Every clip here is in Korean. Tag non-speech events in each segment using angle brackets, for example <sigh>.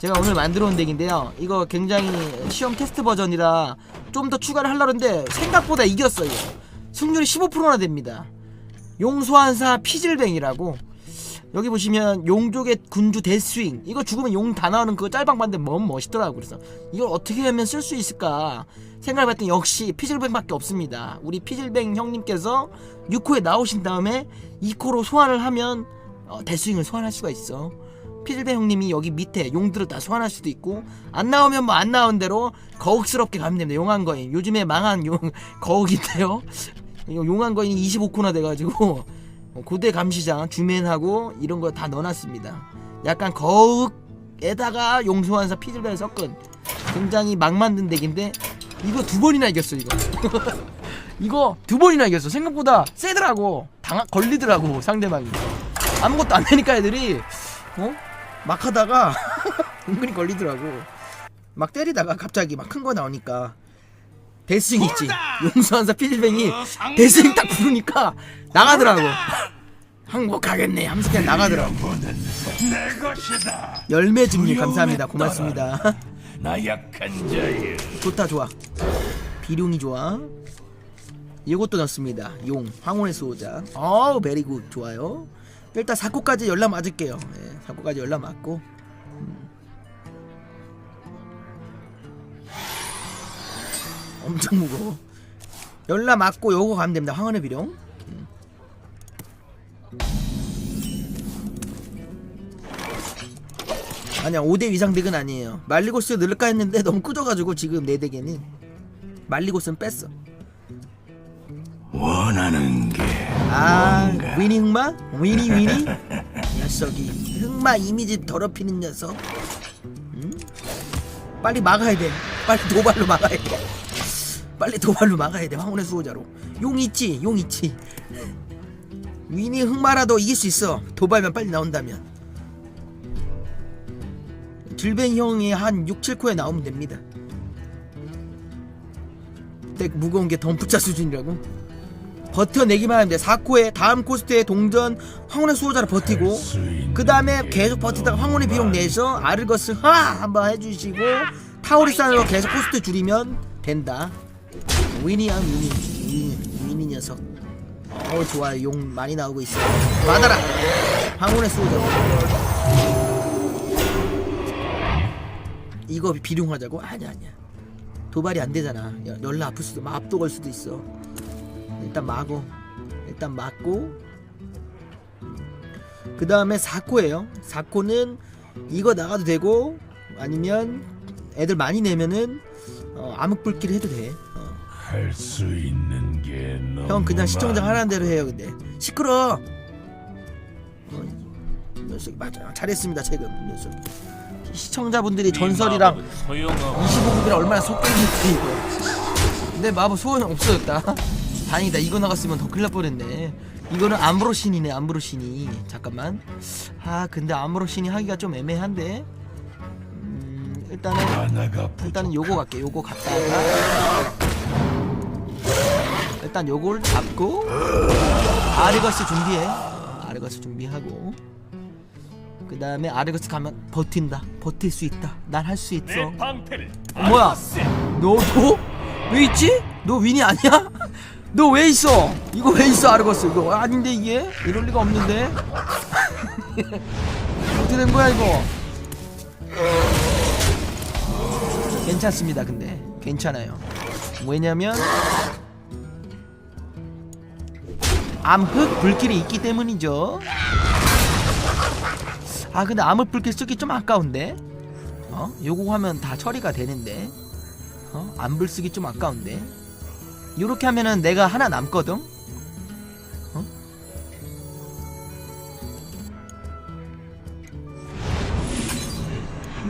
제가 오늘 만들어 온 덱인데요. 이거 굉장히 시험 테스트 버전이라 좀 더 추가를 하려는데 생각보다 이겼어요. 승률이 15%나 됩니다. 용소환사 피질뱅이라고 여기 보시면 용족의 군주 데스윙 이거 죽으면 용 다 나오는 그거 짤방 봤는데 너무 멋있더라고 그래서 이걸 어떻게 하면 쓸 수 있을까 생각해봤더니 역시 피질뱅밖에 없습니다 우리 피질뱅 형님께서 6호에 나오신 다음에 2코로 소환을 하면 어, 데스윙을 소환할 수가 있어 피질뱅 형님이 여기 밑에 용들을 다 소환할 수도 있고 안 나오면 뭐 안 나온 대로 거욱스럽게 가면 됩니다 용한 거인 요즘에 망한 용 <laughs> 거욱인데요 용한 거인이 25코나 돼가지고 어, <laughs> 고대 감시장 주맨하고 이런 거 다 넣어놨습니다. 약간 거욱에다가 용소환사 피질벨 섞은 굉장히 막 만든 덱인데 이거 두 번이나 이겼어 이거. <laughs> 이거 두 번이나 이겼어. 생각보다 세더라고. 당 걸리더라고 상대방이. 아무것도 안 되니까 애들이 어? 막 하다가 <laughs> 은근히 걸리더라고. 막 때리다가 갑자기 막 큰 거 나오니까 데스윙 있지. 용소환사 피질뱅이 데스윙 딱 부르니까 나가더라고. 항복하겠네 <laughs> 하면서 그냥 나가더라고. 내 것이다. 열매 증류 감사합니다. 고맙습니다. <laughs> 나 약한 자여. 좋다 좋아. 비룡이 좋아. 이것도 넣습니다. 용 황혼의 수호자. 어우 베리굿 좋아요. 일단 4코까지 연락 맞을게요. 네, 4코까지 연락 맞고. 음. 엄청 무거워. 연락 맞고 요거 가면 됩니다. 황혼의 비룡. 음. 아니야 5대 위상 덱은 아니에요 말리고스 넣을까 했는데 <laughs> 너무 꾸져가지고 지금 내 덱에는 말리고스는 뺐어 원하는 게 아 위니 흑마? 위니 위니? <laughs> 녀석이 흑마 이미지 더럽히는 녀석. 응? 빨리 막아야 돼. 빨리 도발로 막아야 돼. 빨리 도발로 막아야 돼 황혼의 수호자로. 용 있지? 용 있지. 위니 흑마라도 이길 수 있어. 도발만 빨리 나온다면. 들벤 형이 한 6, 7코에 나오면 됩니다. 덱 무거운 게 덤프차 수준이라고 버텨내기만 하면 돼 4코에 다음 코스트에 동전 황혼의 수호자로 버티고 그 다음에 계속 버티다가 황혼의 비용 내서 아르거스 하! 한번 해주시고 타오리산으로 계속 코스트 줄이면 된다. 위니야 위니 위니 위니 녀석. 어 좋아요. 용 많이 나오고 있어 받아라! 황혼의 수호자. 이거 비룡하자고? 아니야 아니야. 도발이 안 되잖아. 여- 열나 아플 수도 압도 걸 수도 있어 일단 마고. 일단 맞고. 그 다음에 4코예요. 4코는 이거 나가도 되고 아니면 애들 많이 내면은 어, 암흑불길 해도 돼. 어. 할수 있는 게 너무 형 그냥 시청자. 하라는 대로 해요 근데. 시끄러! 어, 이 녀석이 맞아. 잘했습니다 지금 이 녀석. 시청자분들이 전설이랑 소용없 25급이라 얼마나 이거. 근데 마법 소원 없어졌다 다행이다. 이거 나갔으면 더 큰일 날 뻔했네. 이거는 암브로신이네 암브로신이. 잠깐만. 아 근데 암브로신이 하기가 좀 애매한데. 음 일단은. 일단은 요거 갈게. 요거 갔다가 일단 요걸 잡고 아르거스 준비해. 아르거스 준비하고. 그 다음에 아르거스 가면 버틴다. 버틸 수 있다. 난 할 수 있어. 어, 뭐야? 너도 왜 있지? 너 윈이 아니야? 너 왜 있어? 이거 왜 있어? 아르거스 이거. 아닌데 이게? 이럴 리가 없는데. <laughs> 어떻게 된 거야 이거? 괜찮습니다 근데. 괜찮아요. 왜냐면 암흑 불길이 있기 때문이죠. 아 근데 암흑 불길 쓰기 좀 아까운데? 어? 요거 하면 다 처리가 되는데? 어? 안불 쓰기 좀 아까운데 요렇게 하면은 내가 하나 남거든 어?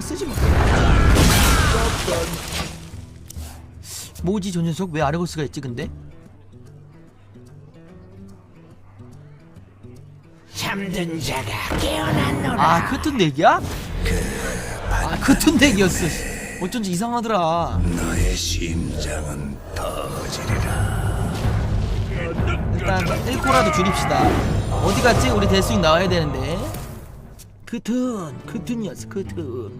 쓰지 마 뭐지 저 녀석 왜 아르고스가 있지 근데 잠든 자가 깨어났노라. 아 크툰 덱이야? 아 크툰 덱이었어 어쩐지 이상하더라 너의 심장은 터지리라. 일단 1코라도 줄입시다 어디 갔지? 우리 대수익 나와야 되는데 크툰 크툰이었어 크툰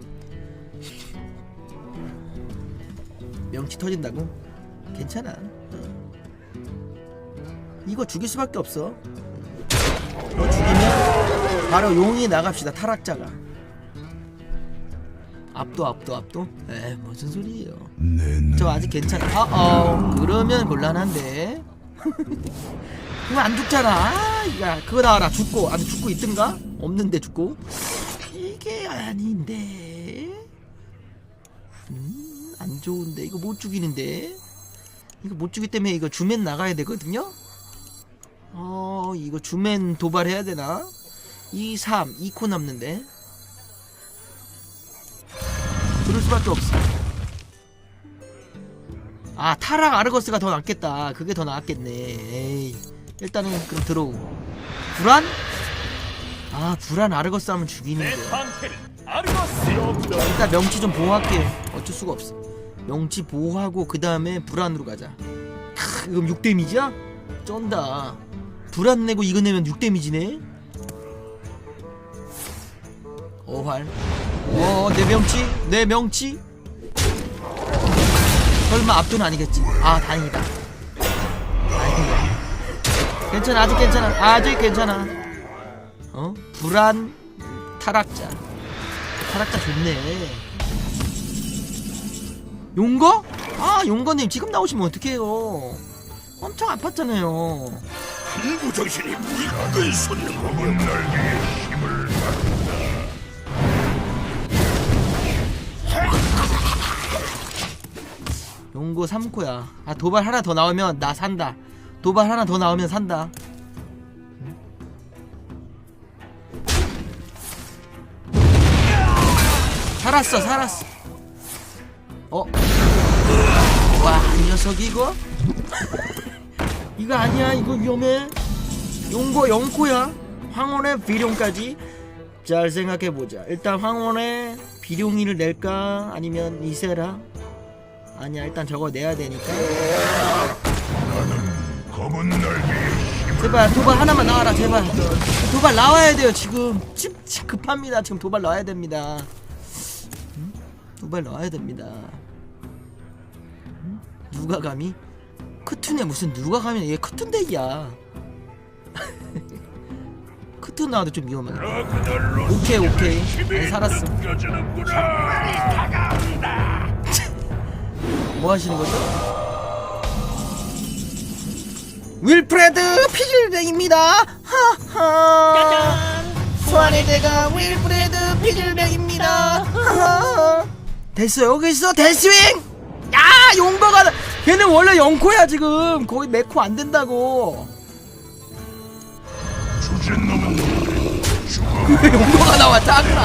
명치 터진다고? 괜찮아. 어. 이거 죽일 수밖에 없어. 이거 죽이면 바로 용이 나갑시다. 타락자가. 압도 압도 압도? 에 무슨 소리예요? 내저 아직 괜찮아. 아, 어, 그러면 곤란한데. <laughs> 그럼 안 죽잖아. 아, 야, 그거 나와라. 죽고. 아니, 죽고 있든가? 없는데 죽고. 이게 아닌데. 음, 안 좋은데. 이거 못 죽이는데. 이거 못 죽기 때문에 이거 주맨 나가야 되거든요? 어, 이거 주맨 도발해야 되나? 2, 3, 2코 남는데. 그럴 수밖에 없어. 아 타락 아르거스가 더 낫겠다. 그게 더 나았겠네. 에이 일단은 그럼 들어오고. 불안? 아 불안 아르거스 하면 죽이는데. 일단 명치 좀 보호할게요 어쩔 수가 없어. 명치 보호하고 그 다음에 불안으로 가자. 크, 그럼 6 데미지야? 쩐다. 불안 내고 이거 내면 6 데미지네? 어활 어 내 명치 내 명치 설마 압도는 아니겠지? 아 다행이다. 다행이다. 괜찮아 아직 괜찮아 아직 괜찮아. 어 불안 타락자 타락자 좋네. 용거? 아 용거님 지금 나오시면 어떡해요? 엄청 아팠잖아요. 무정신이 이끈 솟는 검은 날개에 힘을 용고 3코야. 아 도발 하나 더 나오면 나 산다. 도발 하나 더 나오면 산다. 살았어, 살았어. 어? 와, 이 녀석이 이거? <laughs> 이거 아니야, 이거 위험해. 용고 0코야. 황혼의 비룡까지. 잘 생각해보자. 일단 황혼의 비룡이를 낼까? 아니면 이세라? 아니야 일단 저거 내야 되니까 검은 날개에 제발 도발 하나만 나와라 제발 도발 나와야 돼요 지금 진짜 급합니다 지금 도발 나와야 됩니다 음? 도발 나와야 됩니다 음? 누가 감히 크툰에 무슨 누가 감히 얘 크툰데이야 크툰 나와도 좀 위험하겠다 오케이 오케이 아니 살았어 <laughs> 뭐 하시는 거죠? 윌프레드 피즐백입니다. 하하. 소환의 대가 윌프레드 피즐백입니다. 하하. 됐어 여기 있어 대스윙. 야 용버가 나- 걔는 원래 영코야 지금 거의 메코 안 된다고. 용거가 나와 짜증나.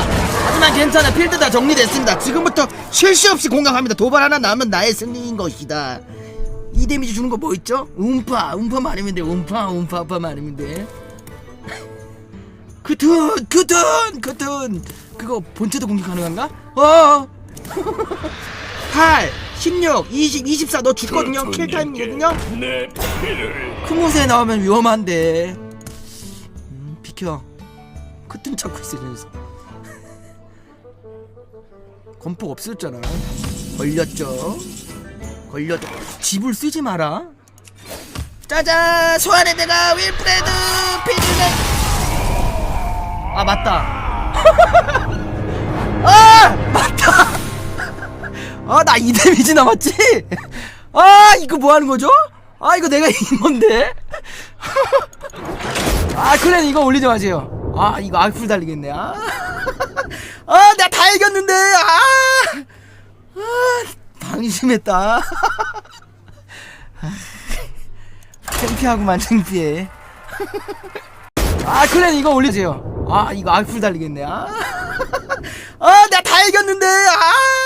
하지만 괜찮아. 필드 다 정리됐습니다. 지금부터 쉴새 없이 공격합니다. 도발 하나 나면 나의 승리인 것이다. 이 데미지 주는 거 뭐 있죠? 음파. 음파 많으면 돼. 음파 음파 음파 많으면 돼. 그튼 그튼 그튼 그거 본체도 공격 가능한가? 어? 8 16 20 24 너 죽거든요. 킬 타임이거든요. 내 피를. 큰 곳에 나오면 위험한데 음, 비켜 크튼 찾고 있어 저 녀석. 건폭 없었잖아. 걸렸죠? 걸렸죠 집을 쓰지 마라. 짜잔! 소환의 대가 윌프레드 피즈네 아 맞다. <laughs> 아 맞다. <laughs> 아나 2데미지 남았지? <laughs> 아 이거 뭐 하는 거죠? 아 이거 내가 이긴 건데 아 클랜 이거 올리지 마세요. 아 이거 악플 달리겠네. 아, <laughs> 아 내가 다 이겼는데. 아, 아 방심했다. <laughs> 창피하구만 창피해. <laughs> 아 클랜 이거 올리세요. 아 이거 악플 달리겠네. 아, 아 내가 다 이겼는데. 아